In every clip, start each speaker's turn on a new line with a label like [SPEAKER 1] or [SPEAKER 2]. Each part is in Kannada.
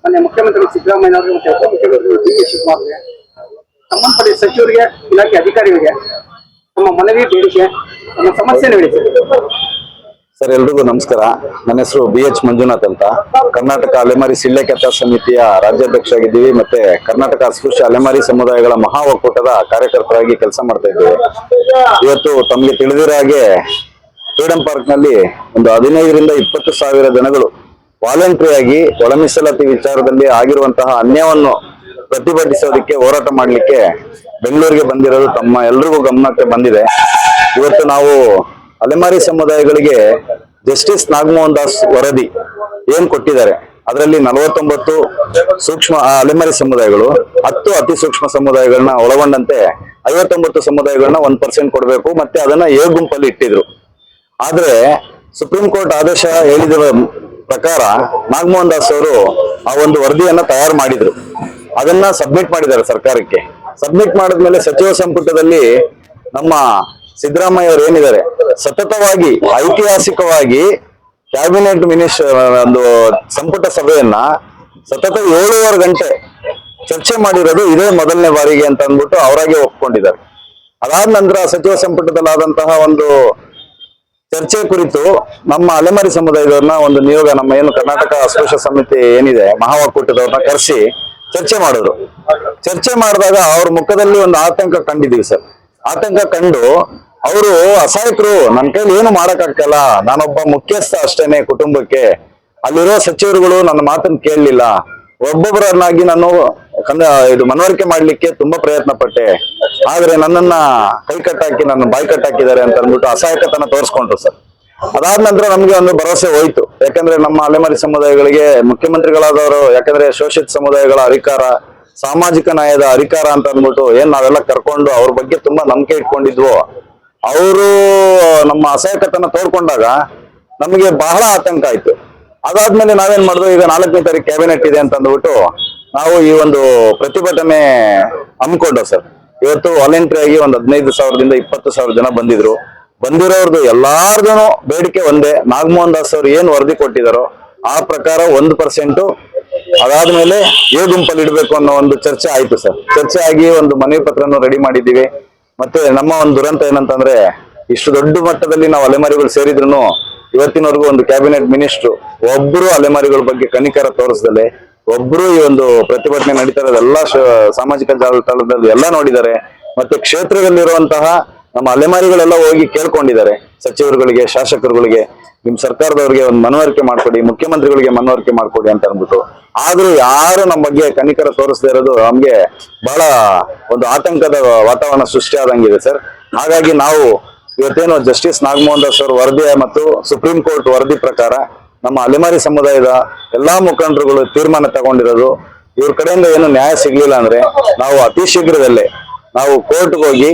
[SPEAKER 1] ಮೊನ್ನೆ ಮುಖ್ಯಮಂತ್ರಿ ಸಿದ್ದರಾಮಯ್ಯ ಅವರಿಗೆ ಮತ್ತೆ ಉಪಮುಖ್ಯಮಂತ್ರಿ ಡಿ ಕೆ ಶಿವಕುಮಾರ್ಗೆ, ಸಂಬಂಧಪಟ್ಟ ಸಚಿವರಿಗೆ, ಇಲಾಖೆ ಅಧಿಕಾರಿಗಳಿಗೆ ನಮ್ಮ ಮನವಿ ಬೇಡಿಕೆ ನಮ್ಮ ಸಮಸ್ಯೆ ಹೇಳಿ ಸರ್.
[SPEAKER 2] ಸರ್ ಎಲ್ರಿಗೂ ನಮಸ್ಕಾರ. ನನ್ನ ಹೆಸರು ಬಿ ಎಚ್ ಮಂಜುನಾಥ್ ಅಂತ. ಕರ್ನಾಟಕ ಅಲೆಮಾರಿ ಸಿಳ್ಳೆಕೆತ್ತ ಸಮಿತಿಯ ರಾಜ್ಯಾಧ್ಯಕ್ಷ ಆಗಿದ್ದೀವಿ ಮತ್ತೆ ಕರ್ನಾಟಕ ಅಸ್ಪೃಶ್ಯ ಅಲೆಮಾರಿ ಸಮುದಾಯಗಳ ಮಹಾ ಒಕ್ಕೂಟದ ಕಾರ್ಯಕರ್ತರಾಗಿ ಕೆಲಸ ಮಾಡ್ತಾ ಇದ್ದೀವಿ. ಇವತ್ತು ತಮಗೆ ತಿಳಿದಿರೋ ಹಾಗೆ ಫ್ರೀಡಂ ಪಾರ್ಕ್ನಲ್ಲಿ ಒಂದು ಹದಿನೈದರಿಂದ ಇಪ್ಪತ್ತು ಸಾವಿರ ಜನಗಳು ವಾಲಂಟ್ರಿ ಆಗಿ ಒಳ ಮೀಸಲಾತಿ ವಿಚಾರದಲ್ಲಿ ಆಗಿರುವಂತಹ ಅನ್ಯಾಯವನ್ನು ಪ್ರತಿಭಟಿಸೋದಕ್ಕೆ ಹೋರಾಟ ಮಾಡಲಿಕ್ಕೆ ಬೆಂಗಳೂರಿಗೆ ಬಂದಿರೋದು ತಮ್ಮ ಎಲ್ರಿಗೂ ಗಮನಕ್ಕೆ ಬಂದಿದೆ. ಇವತ್ತು ನಾವು ಅಲೆಮಾರಿ ಸಮುದಾಯಗಳಿಗೆ ಜಸ್ಟಿಸ್ ನಾಗಮೋಹನ್ ದಾಸ್ ವರದಿ ಏನ್ ಕೊಟ್ಟಿದ್ದಾರೆ? ಅದರಲ್ಲಿ ನಲವತ್ತೊಂಬತ್ತು ಸೂಕ್ಷ್ಮ ಅಲೆಮಾರಿ ಸಮುದಾಯಗಳು, ಹತ್ತು ಅತಿ ಸೂಕ್ಷ್ಮ ಸಮುದಾಯಗಳನ್ನ ಒಳಗೊಂಡಂತೆ ಐವತ್ತೊಂಬತ್ತು ಸಮುದಾಯಗಳನ್ನ ಒಂದ್ ಪರ್ಸೆಂಟ್ ಕೊಡಬೇಕು, ಮತ್ತೆ ಅದನ್ನ ಏ ಗುಂಪಲ್ಲಿ ಇಟ್ಟಿದ್ರು. ಆದ್ರೆ ಸುಪ್ರೀಂ ಕೋರ್ಟ್ ಆದೇಶ ಹೇಳಿದ ಪ್ರಕಾರ ನಾಗಮೋಹನ್ ದಾಸ್ ಅವರು ಆ ಒಂದು ವರದಿಯನ್ನ ತಯಾರು ಮಾಡಿದ್ರು. ಅದನ್ನ ಸಬ್ಮಿಟ್ ಮಾಡಿದ್ದಾರೆ ಸರ್ಕಾರಕ್ಕೆ. ಸಬ್ಮಿಟ್ ಮಾಡಿದ್ಮೇಲೆ ಸಚಿವ ಸಂಪುಟದಲ್ಲಿ ನಮ್ಮ ಸಿದ್ದರಾಮಯ್ಯ ಅವರು ಏನಿದ್ದಾರೆ, ಸತತವಾಗಿ, ಐತಿಹಾಸಿಕವಾಗಿ ಕ್ಯಾಬಿನೆಟ್ ಮಿನಿಸ್ಟರ್ ಒಂದು ಸಂಪುಟ ಸಭೆಯನ್ನ ಸತತ ಏಳೂವರೆ ಗಂಟೆ ಚರ್ಚೆ ಮಾಡಿರೋದು ಇದೇ ಮೊದಲನೇ ಬಾರಿಗೆ ಅಂತ ಅಂದ್ಬಿಟ್ಟು ಅವರಾಗೆ ಒಪ್ಕೊಂಡಿದ್ದಾರೆ. ಅದಾದ ನಂತರ ಸಚಿವ ಸಂಪುಟದಲ್ಲಾದಂತಹ ಒಂದು ಚರ್ಚೆ ಕುರಿತು ನಮ್ಮ ಅಲೆಮಾರಿ ಸಮುದಾಯದವ್ರನ್ನ ಒಂದು ನಿಯೋಗ ನಮ್ಮ ಏನು ಕರ್ನಾಟಕ ಅಸ್ಪೃಶ್ಯ ಸಮಿತಿ ಏನಿದೆ, ಮಹಾವಕೂಟದವ್ರನ್ನ ಕರೆಸಿ ಚರ್ಚೆ ಮಾಡಿದ್ರು. ಚರ್ಚೆ ಮಾಡಿದಾಗ ಅವ್ರ ಮುಖದಲ್ಲಿ ಒಂದು ಆತಂಕ ಕಂಡಿದೀವಿ ಸರ್. ಆತಂಕ ಕಂಡು ಅವರು ಅಸಹಾಯಕರು ನನ್ನ ಕೈಲಿ ಏನು ಮಾಡಕ್ಕಾಗ್ತಲ್ಲ ನಾನೊಬ್ಬ ಮುಖ್ಯಸ್ಥ ಅಷ್ಟೇನೆ ಕುಟುಂಬಕ್ಕೆ. ಅಲ್ಲಿರೋ ಸಚಿವರುಗಳು ನನ್ನ ಮಾತನ್ನು ಕೇಳಲಿಲ್ಲ. ಒಬ್ಬೊಬ್ಬರನ್ನಾಗಿ ನಾನು ಕಂದ ಇದು ಮನವರಿಕೆ ಮಾಡ್ಲಿಕ್ಕೆ ತುಂಬಾ ಪ್ರಯತ್ನ ಪಟ್ಟೆ. ಆದ್ರೆ ನನ್ನನ್ನ ಕೈ ಕಟ್ಟಾಕಿ, ನನ್ನ ಬಾಯಿ ಕಟ್ಟಾಕಿದ್ದಾರೆ ಅಂತ ಅಂದ್ಬಿಟ್ಟು ಅಸಹಾಯಕತನ ತೋರಿಸ್ಕೊಂಡ್ರು ಸರ್. ಅದಾದ ನಂತರ ನಮ್ಗೆ ಒಂದು ಭರವಸೆ ಹೋಯ್ತು. ಯಾಕಂದ್ರೆ ನಮ್ಮ ಅಲೆಮಾರಿ ಸಮುದಾಯಗಳಿಗೆ, ಮುಖ್ಯಮಂತ್ರಿಗಳಾದವರು, ಯಾಕಂದ್ರೆ ಶೋಷಿತ ಸಮುದಾಯಗಳ ಅಧಿಕಾರ, ಸಾಮಾಜಿಕ ನ್ಯಾಯದ ಅಧಿಕಾರ ಅಂತ ಅಂದ್ಬಿಟ್ಟು ಏನ್ ನಾವೆಲ್ಲ ಕರ್ಕೊಂಡು ಅವ್ರ ಬಗ್ಗೆ ತುಂಬಾ ನಂಬಿಕೆ ಇಟ್ಕೊಂಡಿದ್ವು, ಅವರು ನಮ್ಮ ಅಸಹಾಯಕತನ ತೋರ್ಕೊಂಡಾಗ ನಮಗೆ ಬಹಳ ಆತಂಕ ಆಯ್ತು. ಅದಾದ್ಮೇಲೆ ನಾವೇನ್ ಮಾಡಿದ್ವು, ಈಗ ನಾಲ್ಕನೇ ತಾರೀಕು ಕ್ಯಾಬಿನೆಟ್ ಇದೆ ಅಂತ ಅಂದ್ಬಿಟ್ಟು ನಾವು ಈ ಒಂದು ಪ್ರತಿಭಟನೆ ಹಮ್ಮಿಕೊಂಡೋ ಸರ್. ಇವತ್ತು ವಾಲಂಟ್ರಿ ಆಗಿ ಒಂದು ಹದಿನೈದು ಸಾವಿರದಿಂದ ಇಪ್ಪತ್ತು ಸಾವಿರ ಜನ ಬಂದಿದ್ರು. ಬಂದಿರೋರ್ದು ಎಲ್ಲಾರ್ದು ಬೇಡಿಕೆ ಒಂದೇ. ನಾಗಮೋಹನ್ ದಾಸ್ ಅವ್ರು ಏನ್ ವರದಿ ಕೊಟ್ಟಿದಾರೋ ಆ ಪ್ರಕಾರ ಒಂದು ಪರ್ಸೆಂಟ್ ಅದಾದ್ಮೇಲೆ ಏ ಗುಂಪಲ್ಲಿ ಇಡಬೇಕು ಅನ್ನೋ ಒಂದು ಚರ್ಚೆ ಆಯ್ತು ಸರ್. ಚರ್ಚೆ ಆಗಿ ಒಂದು ಮನವಿ ಪತ್ರನ ರೆಡಿ ಮಾಡಿದ್ದೀವಿ. ಮತ್ತೆ ನಮ್ಮ ಒಂದು ದುರಂತ ಏನಂತಂದ್ರೆ ಇಷ್ಟು ದೊಡ್ಡ ಮಟ್ಟದಲ್ಲಿ ನಾವು ಅಲೆಮಾರಿಗಳು ಸೇರಿದ್ರು ಇವತ್ತಿನವರೆಗೂ ಒಂದು ಕ್ಯಾಬಿನೆಟ್ ಮಿನಿಸ್ಟ್ರು ಒಬ್ರು ಅಲೆಮಾರಿಗಳ ಬಗ್ಗೆ ಕನಿಕರ ತೋರಿಸ್ದಲೆ ಒಬ್ರು ಈ ಒಂದು ಪ್ರತಿಭಟನೆ ನಡೀತಾ ಇರೋದೆಲ್ಲ ಸಾಮಾಜಿಕ ಜಾಲತಾಣದಲ್ಲಿ ಎಲ್ಲ ನೋಡಿದ್ದಾರೆ. ಮತ್ತು ಕ್ಷೇತ್ರದಲ್ಲಿರುವಂತಹ ನಮ್ಮ ಅಲೆಮಾರಿಗಳೆಲ್ಲ ಹೋಗಿ ಕೇಳ್ಕೊಂಡಿದ್ದಾರೆ. ಸಚಿವರುಗಳಿಗೆ, ಶಾಸಕರುಗಳಿಗೆ ನಿಮ್ ಸರ್ಕಾರದವ್ರಿಗೆ ಒಂದು ಮನವರಿಕೆ ಮಾಡ್ಕೊಡಿ, ಮುಖ್ಯಮಂತ್ರಿಗಳಿಗೆ ಮನವರಿಕೆ ಮಾಡ್ಕೊಡಿ ಅಂತ ಅಂದ್ಬಿಟ್ಟು. ಆದ್ರೂ ಯಾರು ನಮ್ಮ ಬಗ್ಗೆ ಕನಿಕರ ತೋರಿಸದೇ ಇರೋದು ನಮ್ಗೆ ಬಹಳ ಒಂದು ಆತಂಕದ ವಾತಾವರಣ ಸೃಷ್ಟಿ ಆದಂಗಿದೆ ಸರ್. ಹಾಗಾಗಿ ನಾವು ಇವತ್ತೇನು ಜಸ್ಟಿಸ್ ನಾಗಮೋಹನ್ ದಾಸ್ ಅವರ ವರದಿ ಮತ್ತು ಸುಪ್ರೀಂ ಕೋರ್ಟ್ ವರದಿ ಪ್ರಕಾರ ನಮ್ಮ ಅಲೆಮಾರಿ ಸಮುದಾಯದ ಎಲ್ಲಾ ಮುಖಂಡರುಗಳು ತೀರ್ಮಾನ ತಗೊಂಡಿರೋದು, ಇವ್ರ ಕಡೆಯಿಂದ ಏನು ನ್ಯಾಯ ಸಿಗ್ಲಿಲ್ಲ ಅಂದ್ರೆ ನಾವು ಅತಿ ಶೀಘ್ರದಲ್ಲೇ ನಾವು ಕೋರ್ಟ್ಗೆ ಹೋಗಿ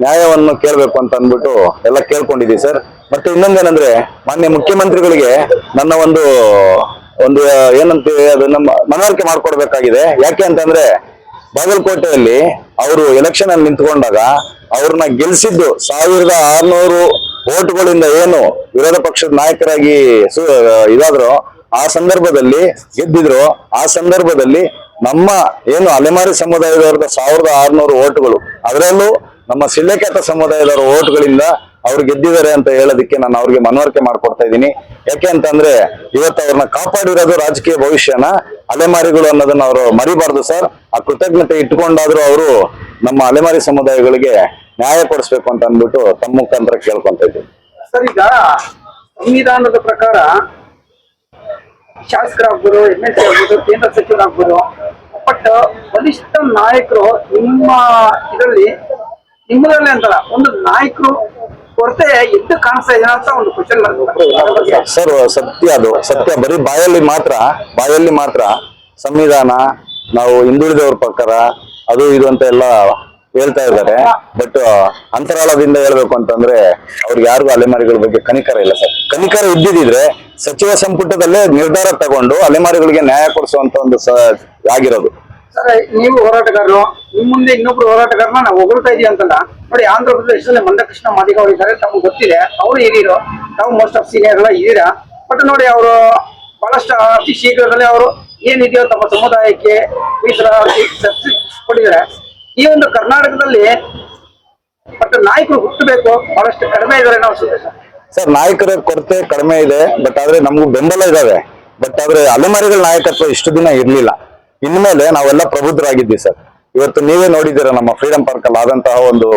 [SPEAKER 2] ನ್ಯಾಯವನ್ನು ಕೇಳಬೇಕು ಅಂತ ಅಂದ್ಬಿಟ್ಟು ಎಲ್ಲ ಕೇಳ್ಕೊಂಡಿದ್ದೀವಿ ಸರ್. ಮತ್ತೆ ಇನ್ನೊಂದೇನಂದ್ರೆ, ಮಾನ್ಯ ಮುಖ್ಯಮಂತ್ರಿಗಳಿಗೆ ನನ್ನ ಒಂದು ಒಂದು ಏನಂತೀವಿ ಅದನ್ನ ಮನವರಿಕೆ ಮಾಡ್ಕೊಡ್ಬೇಕಾಗಿದೆ. ಯಾಕೆ ಅಂತಂದ್ರೆ, ಬಾಗಲಕೋಟೆಯಲ್ಲಿ ಅವರು ಎಲೆಕ್ಷನ್ ಅಲ್ಲಿ ನಿಂತ್ಕೊಂಡಾಗ ಅವ್ರನ್ನ ಗೆಲ್ಸಿದ್ದು ಸಾವಿರದ ಆರ್ನೂರು ಓಟ್ಗಳಿಂದ ಏನು ವಿರೋಧ ಪಕ್ಷದ ನಾಯಕರಾಗಿ ಇದಾದ್ರು, ಆ ಸಂದರ್ಭದಲ್ಲಿ ಗೆದ್ದಿದ್ರು, ಆ ಸಂದರ್ಭದಲ್ಲಿ ನಮ್ಮ ಏನು ಅಲೆಮಾರಿ ಸಮುದಾಯದವ್ರದ ಸಾವಿರದ ಆರ್ನೂರು ಓಟ್ಗಳು ಅದರಲ್ಲೂ ನಮ್ಮ ಸಿಳ್ಳೆಕೆತ್ತ ಸಮುದಾಯದವರ ಓಟ್ಗಳಿಂದ ಅವ್ರು ಗೆದ್ದಿದ್ದಾರೆ ಅಂತ ಹೇಳೋದಕ್ಕೆ ನಾನು ಅವ್ರಿಗೆ ಮನವರಿಕೆ ಮಾಡ್ಕೊಡ್ತಾ ಇದ್ದೀನಿ. ಯಾಕೆ ಅಂತಂದ್ರೆ ಇವತ್ತು ಅವ್ರನ್ನ ಕಾಪಾಡಿರೋದು ರಾಜಕೀಯ ಭವಿಷ್ಯನ ಅಲೆಮಾರಿಗಳು ಅನ್ನೋದನ್ನ ಅವರು ಮರಿಬಾರ್ದು ಸರ್. ಆ ಕೃತಜ್ಞತೆ ಇಟ್ಕೊಂಡಾದ್ರೂ ಅವರು ನಮ್ಮ ಅಲೆಮಾರಿ ಸಮುದಾಯಗಳಿಗೆ ನ್ಯಾಯ ಕೊಡಿಸ್ಬೇಕು ಅಂತ ಅಂದ್ಬಿಟ್ಟು ತಮ್ಮ ಮುಖಾಂತರ ಕೇಳ್ಕೊಂತ ಇದ್ದೀನಿ.
[SPEAKER 1] ಸರ್, ಈಗ ಸಂವಿಧಾನದ ಪ್ರಕಾರ ಶಾಸಕರಾಗ್ಬೋದು ಎಂ ಎಲ್ ಸಿ ಆಗ್ಬೋದು, ಕೇಂದ್ರ ಸಚಿವರಾಗ್ಬೋದು, ಬಟ್ ಬಲಿಷ್ಠ ನಾಯಕರು ನಿಮ್ಮ ಇದರಲ್ಲಿ ನಿಮ್ಮದ್ರಲ್ಲೇ ಅಂತಲ್ಲ, ಒಂದು ನಾಯಕರು ಕೊರತೆ ಎದ್ದು ಕಾಣಿಸ್ತಾ ಇದೆ ಅಂತ ಒಂದು ಕ್ವಶನ್
[SPEAKER 2] ಸರ್ ಸತ್ಯ ಅದು, ಸತ್ಯ. ಬರೀ ಬಾಯಲ್ಲಿ ಮಾತ್ರ ಬಾಯಲ್ಲಿ ಮಾತ್ರ ಸಂವಿಧಾನ, ನಾವು ಹಿಂದುಳಿದವ್ರ ಪ್ರಕಾರ ಅದು ಇದು ಅಂತ ಎಲ್ಲ ಹೇಳ್ತಾ ಇದ್ದಾರೆ. ಬಟ್ ಅಂತರಾಳದಿಂದ ಹೇಳ್ಬೇಕು ಅಂತಂದ್ರೆ ಅವ್ರಿಗೆ ಯಾರಿಗೂ ಅಲೆಮಾರಿಗಳ ಬಗ್ಗೆ ಕನಿಕರ ಇಲ್ಲ ಸರ್ ಕನಿಕರ ಇದ್ದಿದ್ರೆ ಸಚಿವ ಸಂಪುಟದಲ್ಲೇ ನಿರ್ಧಾರ ತಗೊಂಡು ಅಲೆಮಾರಿಗಳಿಗೆ ನ್ಯಾಯ ಕೊಡಿಸುವಂತ ಒಂದು ಆಗಿರೋದು.
[SPEAKER 1] ಸರ್, ನೀವು ಹೋರಾಟಗಾರರು, ನಿಮ್ಮ ಮುಂದೆ ಇನ್ನೊಬ್ರು ಹೋರಾಟಗಾರನ ನಾವು ಹೊಗಳ್ತಾ ಇದೀವಿ ಅಂತಲ್ಲ. ನೋಡಿ, ಆಂಧ್ರ ಪ್ರದೇಶದಲ್ಲಿ ಮಂದಕೃಷ್ಣ ಮಾದಿಗ ಅವರು ಇದ್ದಾರೆ, ತಮ್ಗೆ ಗೊತ್ತಿದೆ. ಅವರು ಹಿರಿಯರು. ನಾವು ಮೋಸ್ಟ್ ಆಫ್ ಸೀನಿಯರ್ ಎಲ್ಲ ಇದ್ದೀರಾ ಬಟ್ ನೋಡಿ, ಅವರು ಬಹಳಷ್ಟು ಅತಿ ಶೀಘ್ರದಲ್ಲಿ ಅವರು ಏನಿದೆಯೋ ತಮ್ಮ ಸಮುದಾಯಕ್ಕೆ ಮೀಸಲ ಕೊಟ್ಟಿದ್ದಾರೆ. ಈ ಒಂದು ಕರ್ನಾಟಕದಲ್ಲಿ ಬಟ್ ನಾಯಕರು ಹುಟ್ಟಬೇಕು, ಬಹಳಷ್ಟು ಕಡಿಮೆ ಇದ್ದಾರೆ ನಾವು ಸರ್.
[SPEAKER 2] ಸರ್, ನಾಯಕರ ಕೊರತೆ ಕಡಿಮೆ ಇದೆ ಬಟ್ ಆದ್ರೆ ನಮಗೂ ಬೆಂಬಲ ಇದಾವೆ. ಬಟ್ ಆದ್ರೆ ಅಲೆಮಾರಿಗಳ ನಾಯಕತ್ವ ಇಷ್ಟು ದಿನ ಇರ್ಲಿಲ್ಲ. ಇನ್ಮೇಲೆ ನಾವೆಲ್ಲ ಪ್ರಬುದ್ಧರಾಗಿದ್ವಿ ಸರ್. ಇವತ್ತು ನೀವೇ ನೋಡಿದ್ದೀರ ನಮ್ಮ ಫ್ರೀಡಂ ಪಾರ್ಕ್ ಅಲ್ಲಿ ಆದಂತಹ ಒಂದು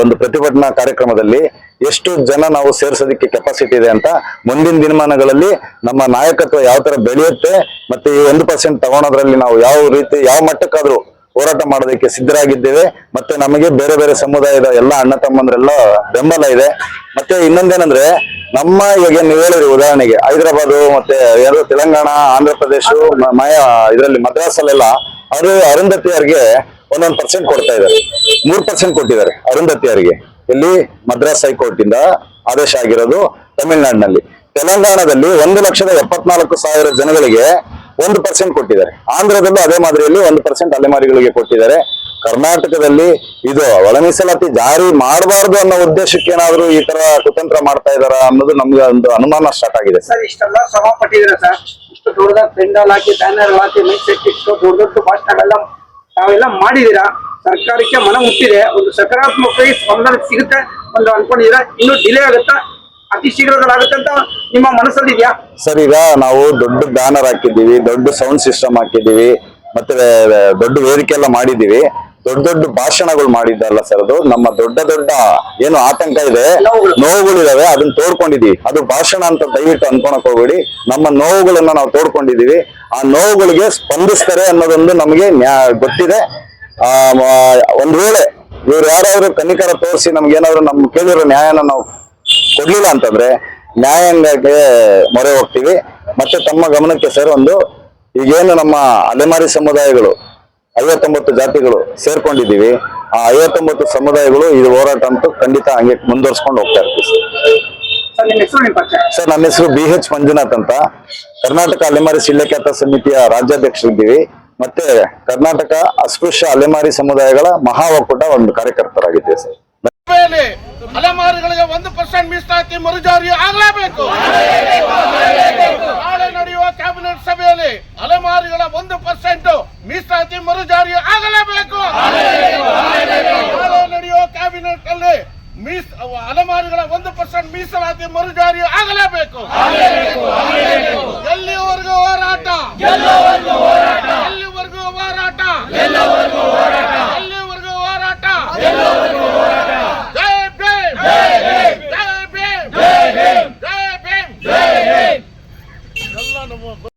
[SPEAKER 2] ಒಂದು ಪ್ರತಿಭಟನಾ ಕಾರ್ಯಕ್ರಮದಲ್ಲಿ ಎಷ್ಟು ಜನ ನಾವು ಸೇರ್ಸೋದಿಕ್ಕೆ ಕೆಪಾಸಿಟಿ ಇದೆ ಅಂತ ಮುಂದಿನ ದಿನಮಾನಗಳಲ್ಲಿ ನಮ್ಮ ನಾಯಕತ್ವ ಯಾವ ತರ ಬೆಳೆಯುತ್ತೆ ಮತ್ತೆ ಈ ಒಂದು ಪರ್ಸೆಂಟ್ ತಗೊಳೋದ್ರಲ್ಲಿ ನಾವು ಯಾವ ರೀತಿ, ಯಾವ ಮಟ್ಟಕ್ಕಾದ್ರೂ ಹೋರಾಟ ಮಾಡೋದಕ್ಕೆ ಸಿದ್ಧರಾಗಿದ್ದೇವೆ. ಮತ್ತೆ ನಮಗೆ ಬೇರೆ ಬೇರೆ ಸಮುದಾಯದ ಎಲ್ಲ ಅಣ್ಣ ತಮ್ಮಂದ್ರೆಲ್ಲ ಬೆಂಬಲ ಇದೆ. ಮತ್ತೆ ಇನ್ನೊಂದೇನಂದ್ರೆ, ನಮ್ಮ ಈಗ ನೀವು ಹೇಳಿದ್ರಿ ಉದಾಹರಣೆಗೆ, ಹೈದರಾಬಾದ್ ಮತ್ತೆ ಯಾರು ತೆಲಂಗಾಣ ಆಂಧ್ರ ಪ್ರದೇಶ ಮಯ, ಇದರಲ್ಲಿ ಮದ್ರಾಸಲ್ಲೆಲ್ಲ ಅವರು ಅರುಂಧತಿಯರಿಗೆ ಒಂದೊಂದು ಪರ್ಸೆಂಟ್ ಕೊಡ್ತಾ ಇದ್ದಾರೆ. ಮೂರ್ ಪರ್ಸೆಂಟ್ ಕೊಟ್ಟಿದ್ದಾರೆ ಅರುಂಧತಿಯರಿಗೆ ಇಲ್ಲಿ ಮದ್ರಾಸ್ ಹೈಕೋರ್ಟ್ ಇಂದ ಆದೇಶ ಆಗಿರೋದು ತಮಿಳುನಾಡಿನಲ್ಲಿ. ತೆಲಂಗಾಣದಲ್ಲಿ ಒಂದು ಲಕ್ಷದ ಎಪ್ಪತ್ನಾಲ್ಕು ಸಾವಿರ ಜನಗಳಿಗೆ ಒಂದು ಪರ್ಸೆಂಟ್ ಕೊಟ್ಟಿದ್ದಾರೆ. ಆಂಧ್ರದಲ್ಲೂ ಅದೇ ಮಾದರಿಯಲ್ಲಿ ಒಂದು ಪರ್ಸೆಂಟ್ ಅಲೆಮಾರಿಗಳಿಗೆ ಕೊಟ್ಟಿದ್ದಾರೆ. ಕರ್ನಾಟಕದಲ್ಲಿ ಇದು ಒಳ ಮೀಸಲಾತಿ ಜಾರಿ ಮಾಡಬಾರ್ದು ಅನ್ನೋ ಉದ್ದೇಶಕ್ಕೆ ಏನಾದ್ರು ಈ ತರ ಕುತಂತ್ರ ಮಾಡ್ತಾ ಇದಾರ ಅನ್ನೋದು ನಮ್ಗೆ ಒಂದು ಅನುಮಾನ ಸ್ಟಾರ್ಟ್ ಆಗಿದೆ. ಸರ್,
[SPEAKER 1] ಇಷ್ಟೆಲ್ಲ ಶ್ರಮ ಸರ್? ಇಷ್ಟು ದೊಡ್ಡದಾಗ ಪೆಂಡಲ್ ಹಾಕಿ ಬ್ಯಾನರ್ ಹಾಕಿ ಇಟ್ಟು ದೊಡ್ಡ ದೊಡ್ಡ ಭಾಷಣಗಳೆಲ್ಲ ತಾವೆಲ್ಲ ಮಾಡಿದೀರಾ ಸರ್ಕಾರಕ್ಕೆ ಮನ ಮುಟ್ಟಿದೆ. ಒಂದು ಸಕಾರಾತ್ಮಕವಾಗಿ ಸ್ಪಂದನೆ ಸಿಗುತ್ತೆ. ಒಂದು ಅನ್ಕೊಂಡಿದೀರಾ ಇನ್ನು ಡಿಲೇ ಆಗುತ್ತಾ? ಅತಿ ಶೀಘ್ರದಲ್ಲಿ ಆಗುತ್ತೆ ಅಂತ ನಿಮ್ಮ ಮನಸ್ಸಲ್ಲಿ ಇದೆಯಾ?
[SPEAKER 2] ಸರ್ ಈಗ ನಾವು ದೊಡ್ಡ ಬ್ಯಾನರ್ ಹಾಕಿದ್ದೀವಿ ದೊಡ್ಡ ಸೌಂಡ್ ಸಿಸ್ಟಮ್ ಹಾಕಿದ್ದೀವಿ ಮತ್ತೆ ದೊಡ್ಡ ವೇದಿಕೆ ಎಲ್ಲ ಮಾಡಿದ್ದೀವಿ. ದೊಡ್ಡ ದೊಡ್ಡ ಭಾಷಣಗಳು ಮಾಡಿದ್ದಲ್ಲ ಸರ್ ಅದು. ನಮ್ಮ ದೊಡ್ಡ ದೊಡ್ಡ ಏನು ಆತಂಕ ಇದೆ
[SPEAKER 1] ನೋವುಗಳು.
[SPEAKER 2] ನೋವುಗಳಿದಾವೆ ಅದನ್ನ ತೋಡ್ಕೊಂಡಿದೀವಿ ಅದು ಭಾಷಣ ಅಂತ ದಯವಿಟ್ಟು ಅನ್ಕೊಳಕ್ ಹೋಗ್ಬೇಡಿ. ನಮ್ಮ ನೋವುಗಳನ್ನ ನಾವು ತೋಡ್ಕೊಂಡಿದೀವಿ ಆ ನೋವುಗಳಿಗೆ ಸ್ಪಂದಿಸ್ತಾರೆ ಅನ್ನೋದೊಂದು ನಮಗೆ ಗೊತ್ತಿದೆ. ಆ ಒಂದ್ ವೇಳೆ ಇವ್ರು ಯಾರಾದ್ರೂ ಕನಿಕರ ತೋರಿಸಿ ನಮ್ಗೆ ಏನಾದ್ರು ನಮ್ಗೆ ಕೇಳಿರೋ ನ್ಯಾಯನ ನಾವು ಕೊಡ್ಲಿಲ್ಲ ಅಂತಂದ್ರೆ ನ್ಯಾಯಾಂಗಕ್ಕೆ ಮೊರೆ ಹೋಗ್ತೀವಿ. ಮತ್ತೆ ತಮ್ಮ ಗಮನಕ್ಕೆ ಸರ್ ಒಂದು ಈಗೇನು ನಮ್ಮ ಅಲೆಮಾರಿ ಸಮುದಾಯಗಳು ಐವತ್ತೊಂಬತ್ತು ಜಾತಿಗಳು ಸೇರ್ಕೊಂಡಿದ್ದೀವಿ. ಆ ಐವತ್ತೊಂಬತ್ತು ಸಮುದಾಯಗಳು ಇದು ಹೋರಾಟ ಅಂತೂ ಖಂಡಿತ ಹಂಗೆ ಮುಂದುವರ್ಸ್ಕೊಂಡು ಹೋಗ್ತಾ ಇರ್ತೀವಿ ಸರ್. ನನ್ನ ಹೆಸರು ಬಿ ಎಚ್ ಮಂಜುನಾಥ್ ಅಂತ. ಕರ್ನಾಟಕ ಅಲೆಮಾರಿ ಶಿಲ್ಲೆಖ್ಯಾತ ಸಮಿತಿಯ ರಾಜ್ಯಾಧ್ಯಕ್ಷರಿದ್ದೀವಿ. ಮತ್ತೆ ಕರ್ನಾಟಕ ಅಸ್ಪೃಶ್ಯ ಅಲೆಮಾರಿ ಸಮುದಾಯಗಳ ಮಹಾ ಒಕ್ಕೂಟ ಒಂದು ಕಾರ್ಯಕರ್ತರಾಗಿದ್ದೇವೆ ಸರ್.
[SPEAKER 3] ಅಲೆಮಾರಿಗಳಿಗೆ ಒಂದು ಪರ್ಸೆಂಟ್ ಮೀಸಲಾತಿ ಮರುಜಾರಿ ಆಗಲೇಬೇಕು. ನಾಳೆ ನಡೆಯುವ ಕ್ಯಾಬಿನೆಟ್ ಸಭೆಯಲ್ಲಿ ಅಲೆಮಾರಿಗಳ ಒಂದು ಪರ್ಸೆಂಟ್ ಮೀಸಲಾತಿ ಮರುಜಾರಿ ಆಗಲೇಬೇಕು. ನಾಳೆ ನಡೆಯುವ ಕ್ಯಾಬಿನೆಟ್ ಅಲ್ಲಿ ಮೀಸ್ ಅಲೆಮಾರಿಗಳ ಒಂದು ಪರ್ಸೆಂಟ್ ಮೀಸಲಾತಿ ಮರುಜಾರಿ ಆಗಲೇಬೇಕು. ano mo,